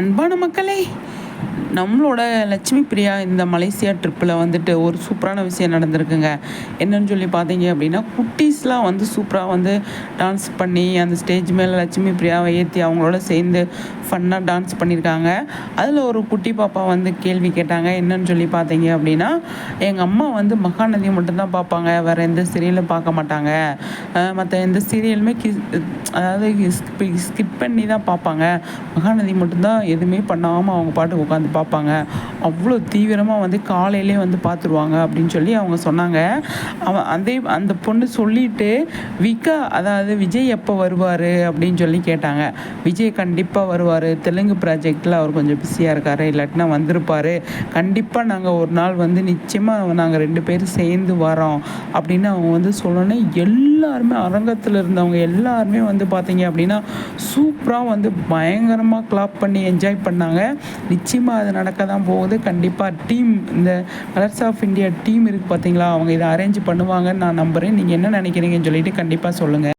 அன்பான மக்களே நம்மளோட லட்சுமி பிரியா இந்த மலேசியா ட்ரிப்பில் வந்துட்டு ஒரு சூப்பரான விஷயம் நடந்திருக்குங்க. என்னன்னு சொல்லி பார்த்தீங்க அப்படின்னா குட்டீஸ்லாம் வந்து சூப்பராக வந்து டான்ஸ் பண்ணி அந்த ஸ்டேஜ் மேலே லட்சுமி பிரியாவை ஏற்றி அவங்களோட சேர்ந்து ஃபன்னாக டான்ஸ் பண்ணியிருக்காங்க. அதில் ஒரு குட்டி பாப்பா வந்து கேள்வி கேட்டாங்க என்னன்னு சொல்லி பார்த்தீங்க அப்படின்னா எங்கள் அம்மா வந்து மகாநதி மட்டும்தான் பார்ப்பாங்க வேறு எந்த சீரியலும் பார்க்க மாட்டாங்க. மற்ற எந்த சீரியலுமே கி அதாவது ஸ்கிப் பண்ணி தான் பார்ப்பாங்க. மகாநதி மட்டும்தான் எதுவுமே பண்ணாமல் அவங்க பாட்டுக்கு உட்காந்து பார்ப்பாங்க. அவ்வளோ தீவிரமாக வந்து காலையிலே வந்து பார்த்துருவாங்க அப்படின்னு சொல்லி அவங்க சொன்னாங்க. அவன் அதே அந்த பொண்ணு சொல்லிட்டு விகா அதாவது விஜய் எப்போ வருவார்? அப்படின்னு சொல்லி கேட்டாங்க. விஜய் கண்டிப்பாக வருவார். தெலுங்கு ப்ராஜெக்டில் அவர் கொஞ்சம் பிஸியாக இருக்கார். இல்லாட்டினா வந்திருப்பார். கண்டிப்பாக நாங்கள் ஒரு நாள் வந்து நிச்சயமாக நாங்கள் ரெண்டு பேரும் சேர்ந்து வரோம் அப்படின்னு அவங்க வந்து சொல்லணும். எல்லாருமே அரங்கத்தில் இருந்தவங்க எல்லாருமே வந்து வந்து பார்த்தீங்க அப்படின்னா சூப்பராக வந்து பயங்கரமாக கிளாப் பண்ணி என்ஜாய் பண்ணாங்க. நிச்சயமாக அது நடக்க தான் போகுது. கண்டிப்பாக டீம் இந்த கலர்ஸ் ஆஃப் இந்தியா டீம் இருக்குது பார்த்தீங்களா? அவங்க இதை அரேஞ்ச் பண்ணுவாங்கன்னு நான் நம்புகிறேன் நீங்கள் என்ன நினைக்கிறீங்கன்னு சொல்லிட்டு கண்டிப்பாக சொல்லுங்கள்